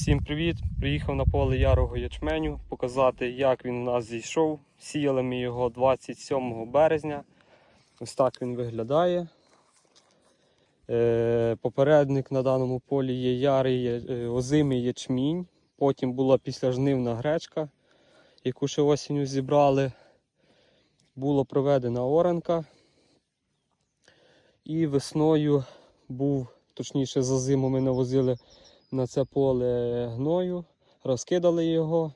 Всім привіт! Приїхав на поле ярого ячменю показати, як він у нас зійшов. Сіяли ми його 27 березня. Ось так він виглядає. Е, Попередник на даному полі є ярий е, озимий ячмінь. Потім була післяжнивна гречка, яку ще осінню зібрали. Була проведена оранка. І весною був, точніше, за зиму ми навозили на це поле гною, розкидали його.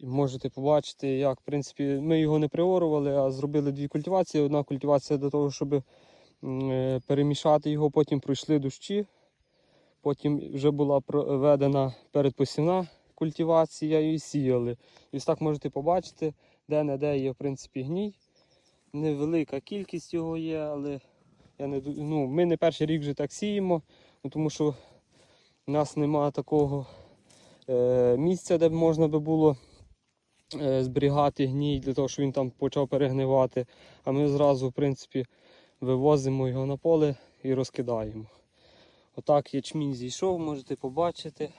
Можете побачити, як в принципі, ми його не приорували, а зробили дві культивації. Одна культивація для того, щоб е, перемішати його, потім пройшли дощі. Потім вже була проведена передпосівна культивація і сіяли. І ось так можете побачити, де-не-де є в принципі гній. Невелика кількість його є, але я не, ну, ми не перший рік вже так сіємо, ну, тому що у нас немає такого е, місця, де б можна би було е, зберігати гній для того, щоб він там почав перегнивати. А ми зразу, в принципі, вивозимо його на поле і розкидаємо. Отак ячмінь зійшов, можете побачити.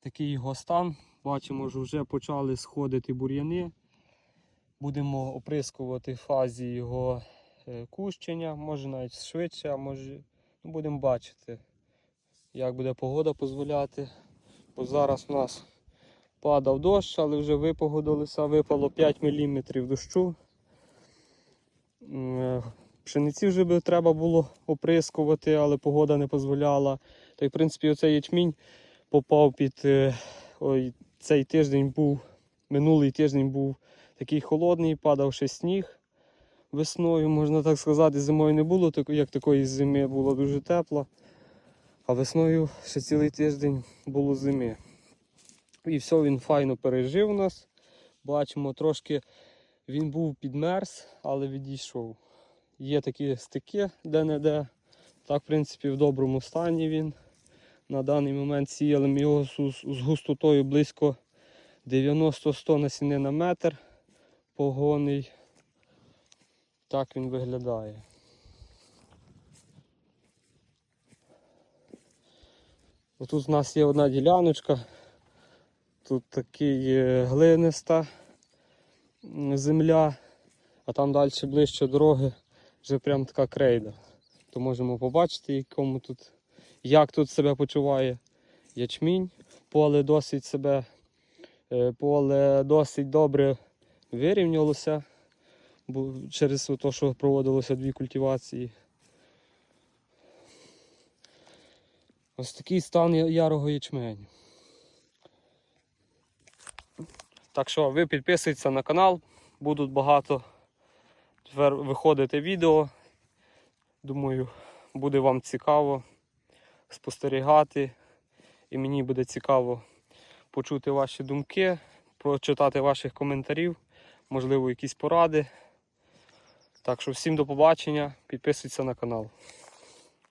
Такий його стан. Бачимо, що вже почали сходити бур'яни. Будемо оприскувати фазі його е, кущення, може навіть швидше, а може ну, будемо бачити як буде погода дозволяти. Бо зараз у нас падав дощ, але вже випогодилося, випало 5 мм дощу. Е, Пшениці вже би треба було оприскувати, але погода не дозволяла. Та й в принципі оцей ячмінь попав під е, ой, цей тиждень був, минулий тиждень був такий холодний, падав ще сніг весною, можна так сказати, зимою не було, як такої зими було дуже тепло. А весною ще цілий тиждень було зими. І все, він файно пережив нас. Бачимо, трошки він був підмерз, але відійшов. Є такі стики де-не-де. Так, в принципі, в доброму стані він. На даний момент сіяли його з, густотою близько 90-100 насіни на метр. Погонний. Так він виглядає. Тут у нас є одна діляночка. Тут такий глиниста земля, а там далі ближче дороги вже прям така крейда. То можемо побачити, якому тут, як тут себе почуває ячмінь. Поле досить себе, е, поле досить добре вирівнялося, через те, що проводилося дві культивації. Ось такий стан ярого ячменю. Так що ви підписуйтесь на канал, будуть багато виходити відео. Думаю, буде вам цікаво спостерігати. І мені буде цікаво почути ваші думки, прочитати ваших коментарів, можливо, якісь поради. Так що всім до побачення, підписуйтесь на канал.